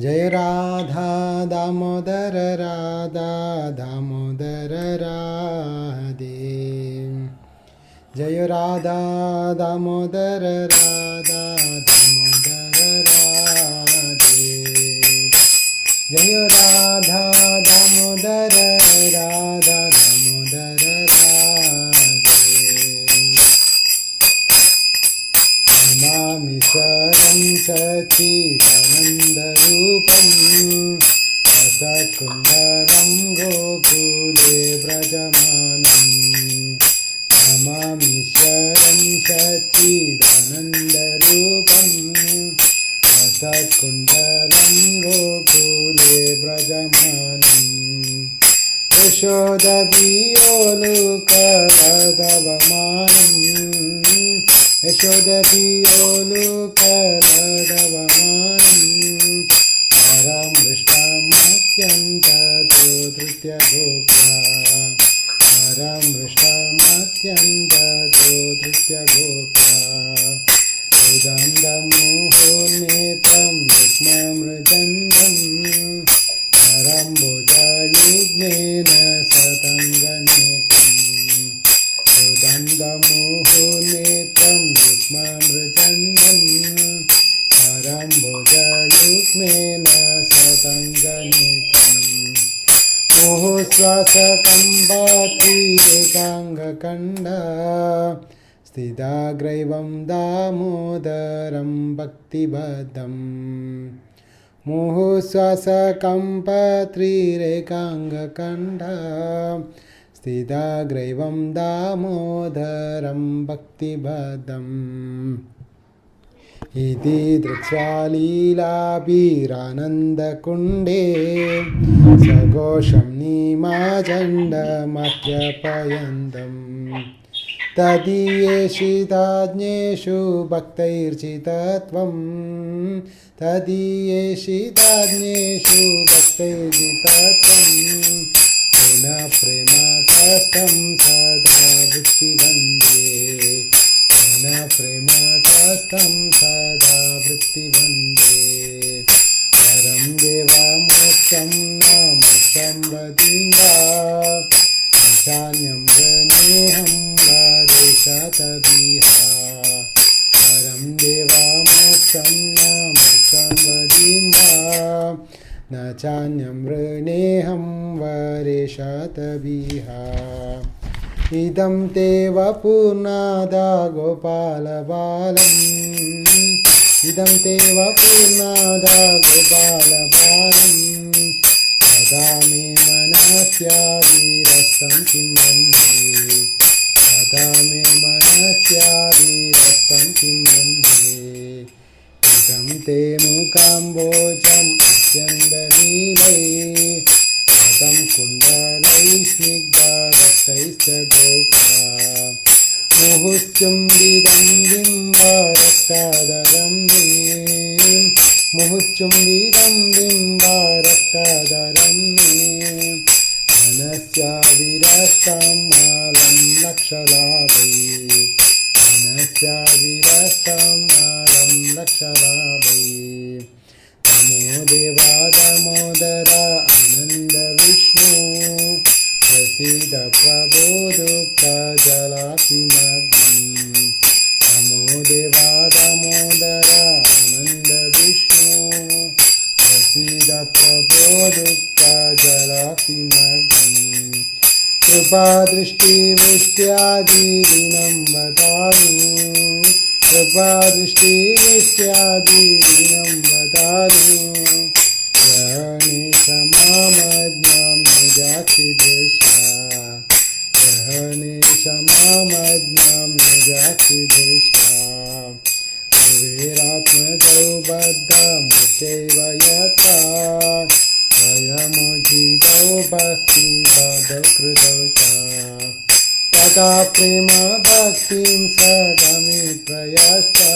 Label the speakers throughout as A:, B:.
A: जय राधा दामोदर राधा दामोदर राधे। जय राधा दामोदर राधा दामोदर राधे। जय राधा दामोदर राधा दामोदर राधे ప్రసారం సచిదనందరూపం రససుందరం గోకులే వ్రజమానం నమామి శరం సచిదనందరూపం రససుందరం గోకులే వ్రజమానం యశోదవియోలుకవమానం यशोदधियोलु करडवहानि परां मृष्टामत्यन्तोधृत्यभोक्ता परां मृष्टामत्यन्तोधृत्यभोक्ता उदन्दमोहोन्नेत्रं रुक्ममृदन्दं परं भुजायुग्नेन सतं गणे ृचण्डं परम्भुजयुक्ष्मेण सकङ्गनेत्रं मुहुः स्वसकम् स्थिताग्रैवं दामोदरं भक्तिबद्धम्। मुहुः स्थिताग्रैवं दामोदरं भक्तिभदम् इति दृष्ट्वा लीलाबीरानन्दकुण्डे सघोषं नीमाचण्डमभ्यपयन्दं तदीये शिताज्ञेषु भक्तैर्जितत्वं तदीये शिताज्ञेषु भक्तैर्जितत्वम्। न प्रेमकास्तं सदा वृत्तिवन्दे। न प्रेमकास्तं सदा वृत्तिवन्दे। परं देवा मोक्षं न मोक्षं वदिं वा चान्यं गणेहं वादेशतभिहा परं देवा मोक्षं न मोक्षं न चान्यं वृणेऽहं वरेशतभिहा इदं ते वपुर्नादा गोपालबालम्। इदं ते वपुर्नादा गोपालबालम्। सदा मे मनस्याविरस्तं किं मन्ये सदा मे मनस्याविरस्तं किं मन्ये ശം തേ മൂകാംബോജം അത്യന്തനീലൈ പദം കുണ്ടലൈ സ്നിഗ്ധൈശ്ച മുഹുച്ചുംബിതം ബിംബരക്തദരം നീം മുഹുച്ചുംബിതം ബിംബരക്തദരം നീം മനസ്യാവിരസ്തം മാളം ലക്ഷലാഭൈ मनस्याविरसमरं लक्षलाभये नमो देवा दामोदर आनन्दविष्णु प्रसीद प्रबोधुक्तजलासिमग्नि नमो देवा दामोदर आनन्दविष्णु प्रसीद प्रबोधुक्तजलासिमग्नि कृपादृष्टिवृष्ट्यादीनं वदामि कृपादृष्टिवृष्ट्यादीनं वदामि समामज्ञं जाति दृष्टा यानि समामज्ञं जाति दृष्टा वीरात्मजौ बद्धमुचैव यथा स्वयं जितो भक्ति दौ कृतौ च तदा प्रेमभक्तिं स गमित्रया च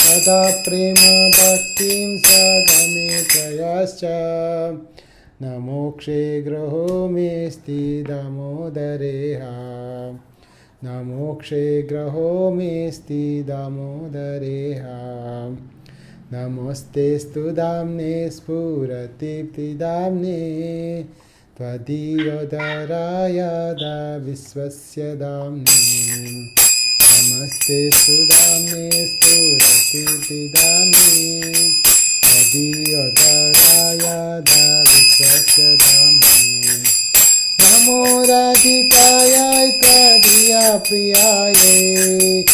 A: तदा प्रेमभक्तिं स गमीप्रयाश्च नमोक्षे ग्रहो मे स्ति दमोदरे हा नमोक्षे ग्रहो मे स्ति दमोदरे नमोऽस्तेऽस्तु दाम्ने स्फुरतीप्तिदाम्ने त्वदीयोदराय दा विश्वस्य दाम्ने। नमस्ते सुदाम्ने स्फुरतीप्तिदाम्ने त्वदीयोदराय दा विश्वस्य दाम्ने। नमो राधिकायै त्वदीया प्रियायै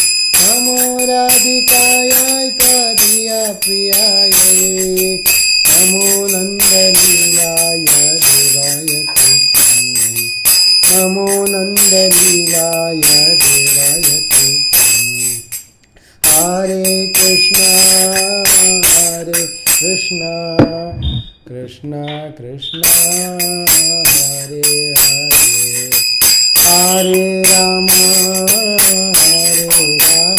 A: नमो राधिकायै त्वदीया प्रियायै नमो नन्दलीलाय देवाय तुभ्यं नमो नन्दलीलाय देवाय तुभ्यं हरे कृष्ण हरे कृष्ण कृष्ण कृष्ण हरे हरे हरे राम हरे राम राम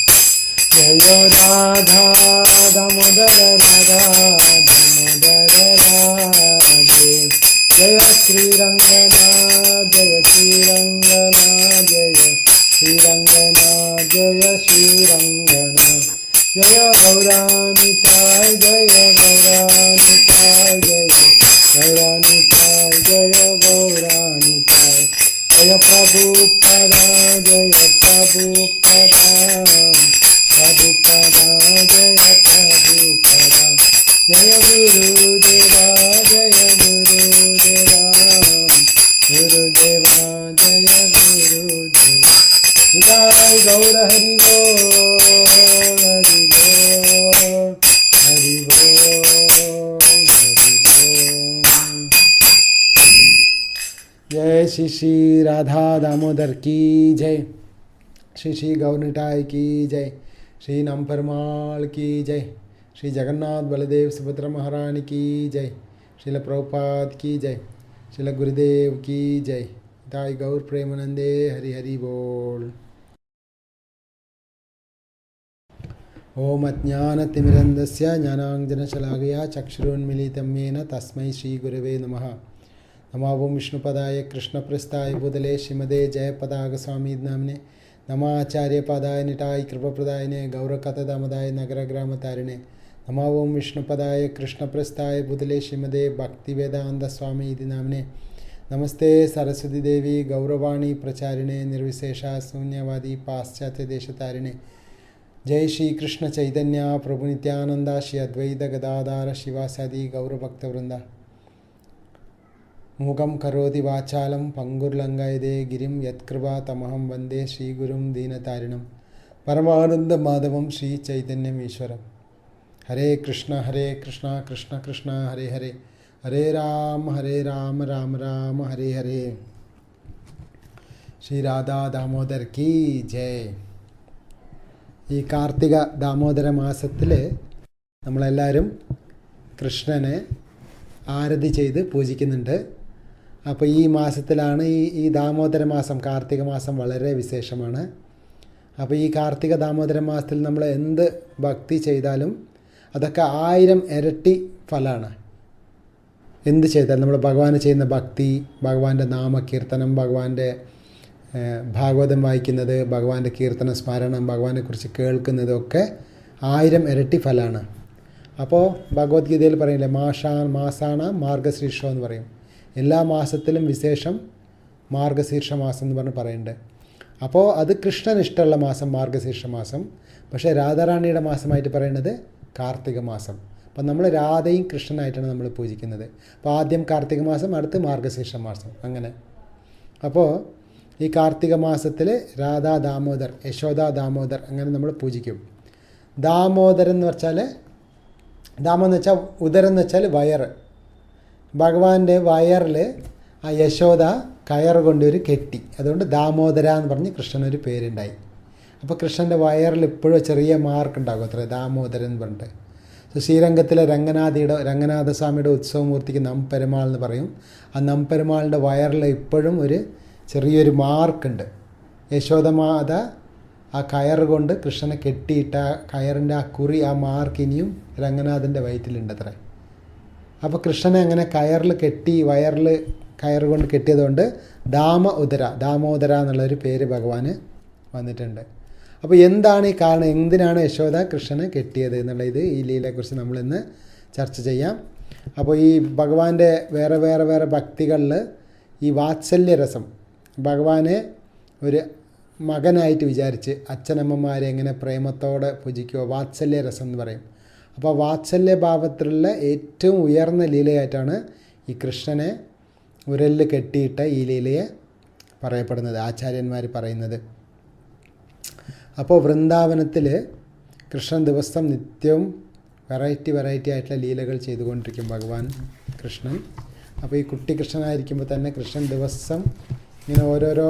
A: जय राधा, दामोदर राधा, दामोदर राधे। जय श्रीरङ्गना जय श्रीरङ्गना जय श्रीरङ्गना जय श्रीरङ्गना जय गौरानिताय जय गौरानिताय जय गौरानिताय जय गौरानिताय जय प्रभु प्रभुपदा जय प्रभु प्रभुपदा प्रभुपदा जय प्रभुपदा जय गुरुदेवा जय गुरुदेवा गुरुदेवा जय गुरुदेवा जय गौर हरि गो हरि गो हरि गो हरि गो जय श्री श्री राधा दामोदर की जय। श्री श्री गौरनिटाय की जय। श्री नाम की जय। श्री जगन्नाथ बलदेव सुभद्रा महारानी की जय। श्रील प्रभुपाद की जय। श्रील गुरुदेव की जय। ताई गौर प्रेमानंदे हरि हरि बोल। ॐ अज्ञानतिमिरन्दस्य ज्ञानाञ्जनशलाघया चक्षुरुन्मिलितं तस्मै श्रीगुरवे नमः। नमो ओं विष्णुपदाय कृष्णप्रस्थाय बुदले श्रीमदे जयपदागस्वामी नाम्ने ನಮ್ಮ ಆಚಾರ್ಯ ಪಾದಾಯ ನಿಟಾಯ ಕೃಪಪ್ರದಾಯನೆ ಗೌರಕಥಧಾಮದಾಯ ನಗರ ಗ್ರಾಮ ತಾರಿಣೆ ನಮ ಓಂ ವಿಷ್ಣು ಪದಾಯ ಕೃಷ್ಣ ಪ್ರಸ್ಥಾಯ ಬುದಲೇ ಶ್ರೀಮದೇ ಭಕ್ತಿ ವೇದಾಂತ ಸ್ವಾಮಿ ಇದು ನಾಮನೆ. ನಮಸ್ತೆ ಸರಸ್ವತಿ ದೇವಿ ಗೌರವಾಣಿ ಪ್ರಚಾರಿಣೆ, ನಿರ್ವಿಶೇಷ ಶೂನ್ಯವಾದಿ ಪಾಶ್ಚಾತ್ಯ ದೇಶ ತಾರಿಣೆ ಜೈ ಶ್ರೀ ಕೃಷ್ಣ ಚೈತನ್ಯ, ಪ್ರಭು ನಿತ್ಯಾನಂದ, ಶ್ರೀ ಅದ್ವೈತ ಗದಾಧಾರ, ಶಿವಾಸಾದಿ ಗೌರವಭಕ್ತವೃಂದ മൂകം കരോതി വാചാലം പങ്കുർലങ്കായതേ ഗിരിം യത്കൃപാ തമഹം വന്ദേ ശ്രീഗുരും ദീനതാരിണം. പരമാനന്ദ മാധവം ശ്രീ ചൈതന്യം ഈശ്വരം. ഹരേ കൃഷ്ണ ഹരേ കൃഷ്ണ കൃഷ്ണ കൃഷ്ണ ഹരേ ഹരേ. ഹരേ രാം ഹരേ രാം രാം രാം ഹരേ ഹരേ. ശ്രീ രാധാ ദാമോദർ കീ ജയ് ഈ കാർത്തിക ദാമോദര മാസത്തിൽ നമ്മളെല്ലാവരും കൃഷ്ണനെ ആരതി ചെയ്ത് പൂജിക്കുന്നുണ്ട്. അപ്പോൾ ഈ മാസത്തിലാണ് ഈ ഈ ദാമോദര മാസം കാർത്തിക മാസം വളരെ വിശേഷമാണ്. അപ്പോൾ ഈ കാർത്തിക ദാമോദര മാസത്തിൽ നമ്മൾ എന്ത് ഭക്തി ചെയ്താലും അതൊക്കെ ആയിരം ഇരട്ടി ഫലമാണ് എന്ത് ചെയ്താലും നമ്മൾ ഭഗവാന് ചെയ്യുന്ന ഭക്തി ഭഗവാന്റെ നാമകീർത്തനം ഭഗവാന്റെ ഭാഗവതം വായിക്കുന്നത് ഭഗവാന്റെ കീർത്തന സ്മരണം ഭഗവാനെക്കുറിച്ച് കേൾക്കുന്നതൊക്കെ ആയിരം ഇരട്ടി ഫലമാണ് അപ്പോൾ ഭഗവത്ഗീതയിൽ പറയില്ലേ മാഷാ മാസാണ മാർഗശ്രീഷോ എന്ന് പറയും. എല്ലാ മാസത്തിലും വിശേഷം മാർഗശീർഷ മാസം എന്ന് പറഞ്ഞ് പറയുന്നുണ്ട് അപ്പോൾ അത് കൃഷ്ണൻ ഇഷ്ടമുള്ള മാസം മാർഗശീർഷ മാസം പക്ഷേ രാധാറാണിയുടെ മാസമായിട്ട് പറയുന്നത് കാർത്തിക മാസം അപ്പം നമ്മൾ രാധയും കൃഷ്ണനായിട്ടാണ് നമ്മൾ പൂജിക്കുന്നത്. അപ്പോൾ ആദ്യം കാർത്തിക മാസം അടുത്ത് മാർഗശീർഷ മാസം അങ്ങനെ. അപ്പോൾ ഈ കാർത്തിക മാസത്തിൽ രാധാ ദാമോദർ യശോദ ദാമോദർ അങ്ങനെ നമ്മൾ പൂജിക്കും. ദാമോദരൻ എന്ന് വെച്ചാൽ ദാമം എന്ന് വെച്ചാൽ ഉദരം എന്ന് വെച്ചാൽ വയറ്. ഭഗവാന്റെ വയറിൽ ആ യശോദ കയർ കൊണ്ടൊരു കെട്ടി. അതുകൊണ്ട് ദാമോദര എന്ന് പറഞ്ഞ് കൃഷ്ണനൊരു പേരുണ്ടായി. അപ്പോൾ കൃഷ്ണന്റെ വയറിൽ ഇപ്പോഴും ചെറിയ മാർക്ക് ഉണ്ടാകും അത്ര ദാമോദരൻ എന്ന് പറഞ്ഞിട്ട്. സോ ശ്രീരംഗത്തിലെ രംഗനാഥിയുടെ രംഗനാഥസ്വാമിയുടെ ഉത്സവമൂർത്തിക്ക് നമ്പെരുമാൾ എന്ന് പറയും. ആ നമ്പെരുമാളിന്റെ വയറിൽ ഇപ്പോഴും ഒരു ചെറിയൊരു മാർക്കുണ്ട് യശോദമാത ആ കയർ കൊണ്ട് കൃഷ്ണനെ കെട്ടിയിട്ട ആ കയറിന്റെ ആ കുറി ആ മാർക്ക് ഇനിയും രംഗനാഥന്റെ വയറ്റിലുണ്ട് അത്രേ. അപ്പോൾ കൃഷ്ണനെ അങ്ങനെ കയറിൽ കെട്ടി വയറിൽ കയർ കൊണ്ട് കെട്ടിയതുകൊണ്ട് ദാമ ഉദര ദാമോദര എന്നുള്ളൊരു പേര് ഭഗവാന് വന്നിട്ടുണ്ട്. അപ്പോൾ എന്താണ് ഈ കാരണം? എന്തിനാണ് യശോദ കൃഷ്ണനെ കെട്ടിയത് എന്നുള്ള ഇത് ഈ ലീലയെക്കുറിച്ച് നമ്മളിന്ന് ചർച്ച ചെയ്യാം. അപ്പോൾ ഈ ഭഗവാന്റെ വേറെ വേറെ വേറെ ഭക്തികളിൽ ഈ വാത്സല്യരസം ഭഗവാനെ ഒരു മകനായിട്ട് വിചാരിച്ച് അച്ഛനമ്മമാരെ എങ്ങനെ പ്രേമത്തോടെ പൂജിക്കുമോ വാത്സല്യരസം എന്ന് പറയും. അപ്പോൾ വാത്സല്യ ഭാവത്തിലുള്ള ഏറ്റവും ഉയർന്ന ലീലയായിട്ടാണ് ഈ കൃഷ്ണനെ ഉരലിൽ കെട്ടിയിട്ട ഈ ലീലയെ പറയപ്പെടുന്നത് ആചാര്യന്മാർ പറയുന്നത്. അപ്പോൾ വൃന്ദാവനത്തിൽ കൃഷ്ണൻ ദിവസം നിത്യവും വെറൈറ്റി വെറൈറ്റി ആയിട്ടുള്ള ലീലകൾ ചെയ്തുകൊണ്ടിരിക്കും ഭഗവാൻ കൃഷ്ണൻ. അപ്പോൾ ഈ കുട്ടി കൃഷ്ണനായിരിക്കുമ്പോൾ തന്നെ കൃഷ്ണൻ ദിവസം ഇങ്ങനെ ഓരോരോ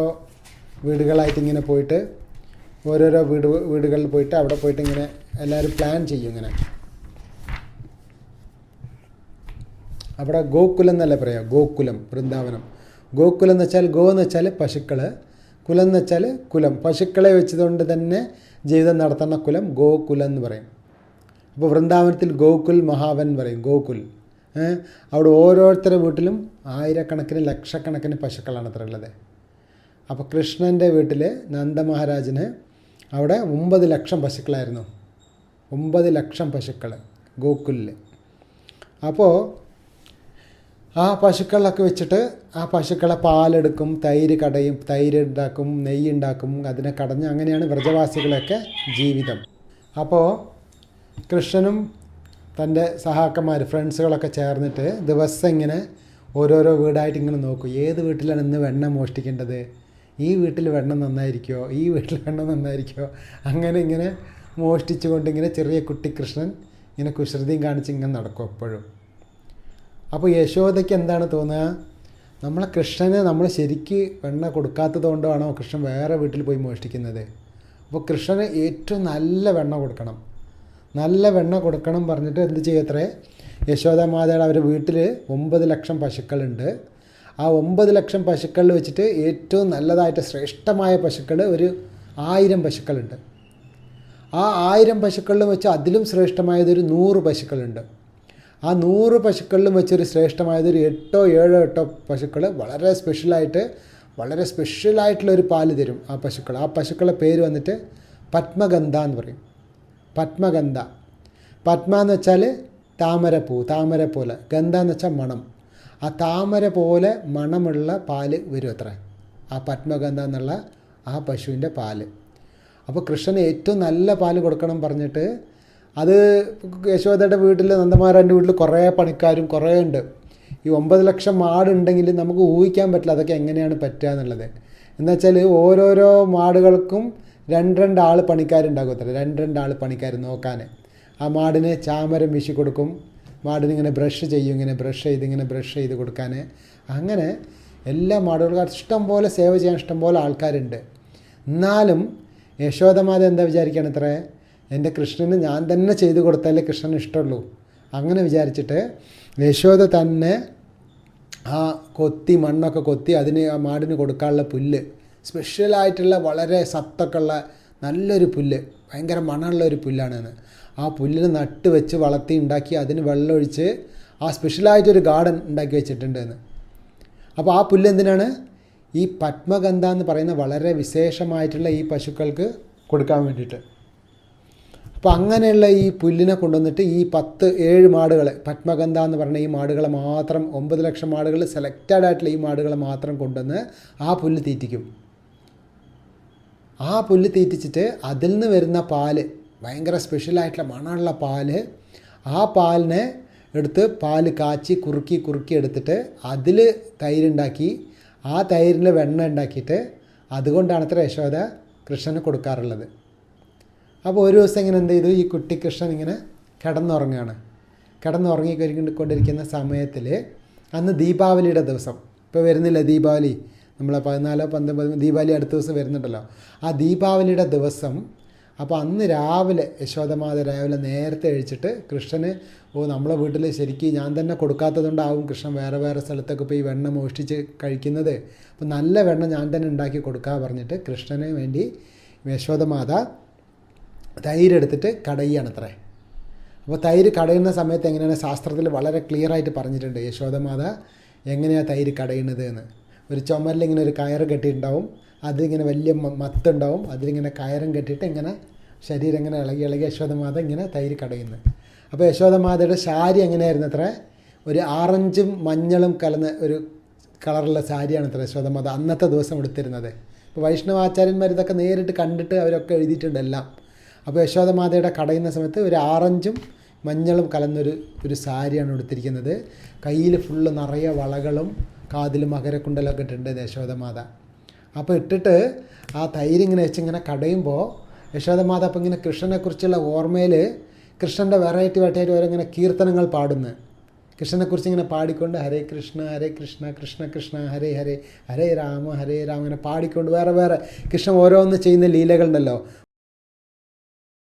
A: വീടുകളായിട്ട് ഇങ്ങനെ പോയിട്ട് ഓരോരോ വീട് വീടുകളിൽ പോയിട്ട് അവിടെ പോയിട്ട് ഇങ്ങനെ എല്ലാവരും പ്ലാൻ ചെയ്യും ഇങ്ങനെ. അവിടെ ഗോകുലം എന്നല്ല പറയാം? ഗോകുലം വൃന്ദാവനം. ഗോകുലം എന്ന് വെച്ചാൽ ഗോ എന്ന് വെച്ചാൽ പശുക്കൾ കുലം എന്ന് വെച്ചാൽ കുലം. പശുക്കളെ വെച്ചതുകൊണ്ട് തന്നെ ജീവിതം നടത്തുന്ന കുലം ഗോകുലം എന്ന് പറയും. അപ്പോൾ വൃന്ദാവനത്തിൽ ഗോകുൽ മഹാവൻ പറയും ഗോകുൽ? അവിടെ ഓരോരുത്തരുടെ വീട്ടിലും ആയിരക്കണക്കിന് ലക്ഷക്കണക്കിന് പശുക്കളാണ് അത്ര ഉള്ളത്. അപ്പോൾ കൃഷ്ണന്റെ വീട്ടിൽ നന്ദമഹാരാജന് അവിടെ ഒമ്പത് ലക്ഷം പശുക്കളായിരുന്നു. ഒമ്പത് ലക്ഷം പശുക്കൾ ഗോകുലിൽ അപ്പോൾ ആ പശുക്കളൊക്കെ വെച്ചിട്ട് ആ പശുക്കളെ പാലെടുക്കും തൈര് കടയും തൈര് ഉണ്ടാക്കും നെയ്യ് ഉണ്ടാക്കും അതിനെ കടഞ്ഞ് അങ്ങനെയാണ് വ്രജവാസികളൊക്കെ ജീവിതം. അപ്പോൾ കൃഷ്ണനും തന്റെ സഹാക്കന്മാർ ഫ്രണ്ട്സുകളൊക്കെ ചേർന്നിട്ട് ദിവസം ഇങ്ങനെ ഓരോരോ വീടായിട്ട് ഇങ്ങനെ നോക്കും. ഏത് വീട്ടിലാണ് ഇന്ന് വെണ്ണ മോഷ്ടിക്കേണ്ടത്? ഈ വീട്ടിൽ വെണ്ണ നന്നായിരിക്കുമോ ഈ വീട്ടിൽ വെണ്ണ നന്നായിരിക്കുമോ അങ്ങനെ ഇങ്ങനെ മോഷ്ടിച്ചുകൊണ്ട് ഇങ്ങനെ ചെറിയ കുട്ടി കൃഷ്ണൻ ഇങ്ങനെ കുസൃതിയും കാണിച്ച് ഇങ്ങനെ നടക്കും എപ്പോഴും. അപ്പോൾ യശോദയ്ക്ക് എന്താണ് തോന്നുക? നമ്മളെ കൃഷ്ണന് നമ്മൾ ശരിക്ക് വെണ്ണ കൊടുക്കാത്തത് കൊണ്ടാണോ കൃഷ്ണൻ വേറെ വീട്ടിൽ പോയി മോഷ്ടിക്കുന്നത്? അപ്പോൾ കൃഷ്ണന് ഏറ്റവും നല്ല വെണ്ണ കൊടുക്കണം. നല്ല വെണ്ണ കൊടുക്കണം പറഞ്ഞിട്ട് എന്ത് ചെയ്യത്രേ യശോദ മാതയുടെ അവരുടെ വീട്ടിൽ ഒമ്പത് ലക്ഷം പശുക്കളുണ്ട്. ആ ഒമ്പത് ലക്ഷം പശുക്കളിൽ വെച്ചിട്ട് ഏറ്റവും നല്ലതായിട്ട് ശ്രേഷ്ഠമായ പശുക്കൾ ഒരു ആയിരം പശുക്കളുണ്ട്. ആ ആയിരം പശുക്കളിൽ വെച്ച് അതിലും ശ്രേഷ്ഠമായതൊരു നൂറ് പശുക്കളുണ്ട്. ആ നൂറ് പശുക്കളിലും വെച്ചൊരു ശ്രേഷ്ഠമായത് ഒരു എട്ടോ ഏഴോ എട്ടോ പശുക്കൾ വളരെ സ്പെഷ്യലായിട്ട് വളരെ സ്പെഷ്യലായിട്ടുള്ളൊരു പാൽ തരും ആ പശുക്കൾ ആ പശുക്കളെ പേര് വന്നിട്ട് പത്മഗന്ധ എന്ന് പറയും. പത്മഗന്ധ. പത്മ എന്ന് വെച്ചാൽ താമരപ്പൂ താമര പോലെ. ഗന്ധ എന്ന് വെച്ചാൽ മണം. ആ താമര പോലെ മണമുള്ള പാൽ വരും അത്ര. ആ പത്മഗന്ധ എന്നുള്ള ആ പശുവിന്റെ പാൽ. അപ്പോൾ കൃഷ്ണന് ഏറ്റവും നല്ല പാൽ കൊടുക്കണം പറഞ്ഞിട്ട് അത് യശോദയുടെ വീട്ടിൽ നന്ദമാരാന്റെ വീട്ടിൽ കുറേ പണിക്കാരും കുറേ ഉണ്ട്. ഈ ഒമ്പത് ലക്ഷം മാടുണ്ടെങ്കിൽ നമുക്ക് ഊഹിക്കാൻ പറ്റില്ല അതൊക്കെ എങ്ങനെയാണ് പറ്റുക എന്നുള്ളത് എന്നുവെച്ചാൽ ഓരോരോ മാടുകൾക്കും രണ്ട് രണ്ട് ആൾ പണിക്കാരുണ്ടാകും. അത്ര രണ്ട് രണ്ട് ആൾ പണിക്കാർ നോക്കാൻ ആ മാടിന് ചാമരം വീശി കൊടുക്കും. മാടിന് ഇങ്ങനെ ബ്രഷ് ചെയ്യും ഇങ്ങനെ ബ്രഷ് ചെയ്ത് ഇങ്ങനെ ബ്രഷ് ചെയ്ത് കൊടുക്കാൻ അങ്ങനെ എല്ലാ മാടുകൾക്കും ഇഷ്ടം പോലെ സേവ ചെയ്യാൻ ഇഷ്ടം പോലെ ആൾക്കാരുണ്ട്. എന്നാലും യശോദമാത എന്താ വിചാരിക്കുകയാണ് ഇത്ര എന്റെ കൃഷ്ണന് ഞാൻ തന്നെ ചെയ്തു കൊടുത്താലേ കൃഷ്ണന് ഇഷ്ടമുള്ളൂ. അങ്ങനെ വിചാരിച്ചിട്ട് യശോദ തന്നെ ആ കൊത്തി മണ്ണൊക്കെ കൊത്തി അതിന് ആ മാടിന് കൊടുക്കാനുള്ള പുല്ല് സ്പെഷ്യലായിട്ടുള്ള വളരെ സത്തൊക്കെ ഉള്ള നല്ലൊരു പുല്ല് ഭയങ്കര മണമുള്ള ഒരു പുല്ലാണെന്ന് ആ പുല്ലിന് നട്ട് വെച്ച് വളർത്തി ഉണ്ടാക്കി അതിന് വെള്ളമൊഴിച്ച് ആ സ്പെഷ്യലായിട്ടൊരു ഗാർഡൻ ഉണ്ടാക്കി വെച്ചിട്ടുണ്ട് എന്ന് അപ്പോൾ ആ പുല്ല് എന്തിനാണ്? ഈ പത്മഗന്ധ എന്ന് പറയുന്ന വളരെ വിശേഷമായിട്ടുള്ള ഈ പശുക്കൾക്ക് കൊടുക്കാൻ വേണ്ടിയിട്ട്. അപ്പോൾ അങ്ങനെയുള്ള ഈ പുല്ലിനെ കൊണ്ടുവന്നിട്ട് ഈ പത്ത് ഏഴ് മാടുകൾ പത്മഗന്ധ എന്ന് പറഞ്ഞ ഈ മാടുകളെ മാത്രം ഒമ്പത് ലക്ഷം മാടുകൾ സെലക്റ്റഡ് ആയിട്ടുള്ള ഈ മാടുകളെ മാത്രം കൊണ്ടുവന്ന് ആ പുല്ല് തീറ്റിക്കും. ആ പുല്ല് തീറ്റിച്ചിട്ട് അതിൽ നിന്ന് വരുന്ന പാൽ ഭയങ്കര സ്പെഷ്യലായിട്ടുള്ള മണമുള്ള പാൽ ആ പാലിനെ എടുത്ത് പാൽ കാച്ചി കുറുക്കി കുറുക്കി എടുത്തിട്ട് അതിൽ തൈരുണ്ടാക്കി ആ തൈരിന്റെ വെണ്ണ ഉണ്ടാക്കിയിട്ട് അതുകൊണ്ടാണ് അത്ര യശോദ കൃഷ്ണന് കൊടുക്കാറുള്ളത്. അപ്പോൾ ഒരു ദിവസം ഇങ്ങനെ എന്ത് ചെയ്തു? ഈ കുട്ടി കൃഷ്ണൻ ഇങ്ങനെ കിടന്നുറങ്ങുകയാണ്. കിടന്നുറങ്ങി കൊണ്ടിരിക്കുന്ന സമയത്തിൽ അന്ന് ദീപാവലിയുടെ ദിവസം. ഇപ്പോൾ വരുന്നില്ല ദീപാവലി? നമ്മളെ പതിനാലോ പന്ത്രണ്ട് ദീപാവലി അടുത്ത ദിവസം വരുന്നുണ്ടല്ലോ. ആ ദീപാവലിയുടെ ദിവസം അപ്പോൾ അന്ന് രാവിലെ യശോദമാത രാവിലെ നേരത്തെ എഴിച്ചിട്ട് കൃഷ്ണന് ഓ നമ്മളെ വീട്ടിൽ ശരിക്കും ഞാൻ തന്നെ കൊടുക്കാത്തതുകൊണ്ടാവും കൃഷ്ണൻ വേറെ വേറെ സ്ഥലത്തൊക്കെ പോയി വെണ്ണ മോഷ്ടിച്ച് കഴിക്കുന്നത്. അപ്പോൾ നല്ല വെണ്ണ ഞാൻ തന്നെ ഉണ്ടാക്കി കൊടുക്കുക പറഞ്ഞിട്ട് കൃഷ്ണന് വേണ്ടി യശോദമാത തൈര് എടുത്തിട്ട് കടയുകയാണത്രേ. അപ്പോൾ തൈര് കടയുന്ന സമയത്ത് എങ്ങനെയാണ് ശാസ്ത്രത്തിൽ വളരെ ക്ലിയർ ആയിട്ട് പറഞ്ഞിട്ടുണ്ട് യശോദമാത എങ്ങനെയാണ് തൈര് കടയുന്നത് എന്ന്. ഒരു ചുമരിൽ ഇങ്ങനെ ഒരു കയറ് കെട്ടിയിട്ടുണ്ടാവും അതിങ്ങനെ വലിയ മത്തുണ്ടാവും അതിലിങ്ങനെ കയറും കെട്ടിയിട്ട് ഇങ്ങനെ ശരീരം ഇങ്ങനെ ഇളകി ഇളകി യശോദമാത ഇങ്ങനെ തൈര് കടയുന്നു. അപ്പോൾ യശോദമാതയുടെ സാരി എങ്ങനെയായിരുന്നു അത്ര ഒരു ആറഞ്ചും മഞ്ഞളും കലന്ന ഒരു കളറുള്ള സാരിയാണ് അത്ര യശോദമാത അന്നത്തെ ദിവസം എടുത്തിരുന്നത് ഇപ്പോൾ വൈഷ്ണവാചാര്യന്മാർ ഇതൊക്കെ നേരിട്ട് കണ്ടിട്ട് അവരൊക്കെ എഴുതിയിട്ടുണ്ട് എല്ലാം. അപ്പോൾ യശോദമാതയുടെ കടയുന്ന സമയത്ത് ഒരു ആറഞ്ചും മഞ്ഞളും കലർന്നൊരു ഒരു സാരിയാണ് എടുത്തിരിക്കുന്നത് കയ്യിൽ ഫുള്ള് നിറയെ വളകളും കാതിൽ മകരക്കുണ്ടലൊക്കെ ഇട്ടിട്ടുണ്ട് യശോദമാത. അപ്പോൾ ഇട്ടിട്ട് ആ തൈര് ഇങ്ങനെ വെച്ച് ഇങ്ങനെ കടയുമ്പോൾ യശോദമാത അപ്പം ഇങ്ങനെ കൃഷ്ണനെക്കുറിച്ചുള്ള ഓർമ്മയിൽ കൃഷ്ണന്റെ വെറൈറ്റി വെറൈറ്റി ഓരോങ്ങനെ കീർത്തനങ്ങൾ പാടുന്നു. കൃഷ്ണനെക്കുറിച്ച് ഇങ്ങനെ പാടിക്കൊണ്ട് ഹരേ കൃഷ്ണ ഹരേ കൃഷ്ണ കൃഷ്ണ കൃഷ്ണ ഹരേ ഹരേ ഹരേ രാമ ഹരേ രാമ ഇങ്ങനെ പാടിക്കൊണ്ട് വേറെ വേറെ കൃഷ്ണൻ ഓരോന്ന് ചെയ്യുന്ന ലീലകളുണ്ടല്ലോ.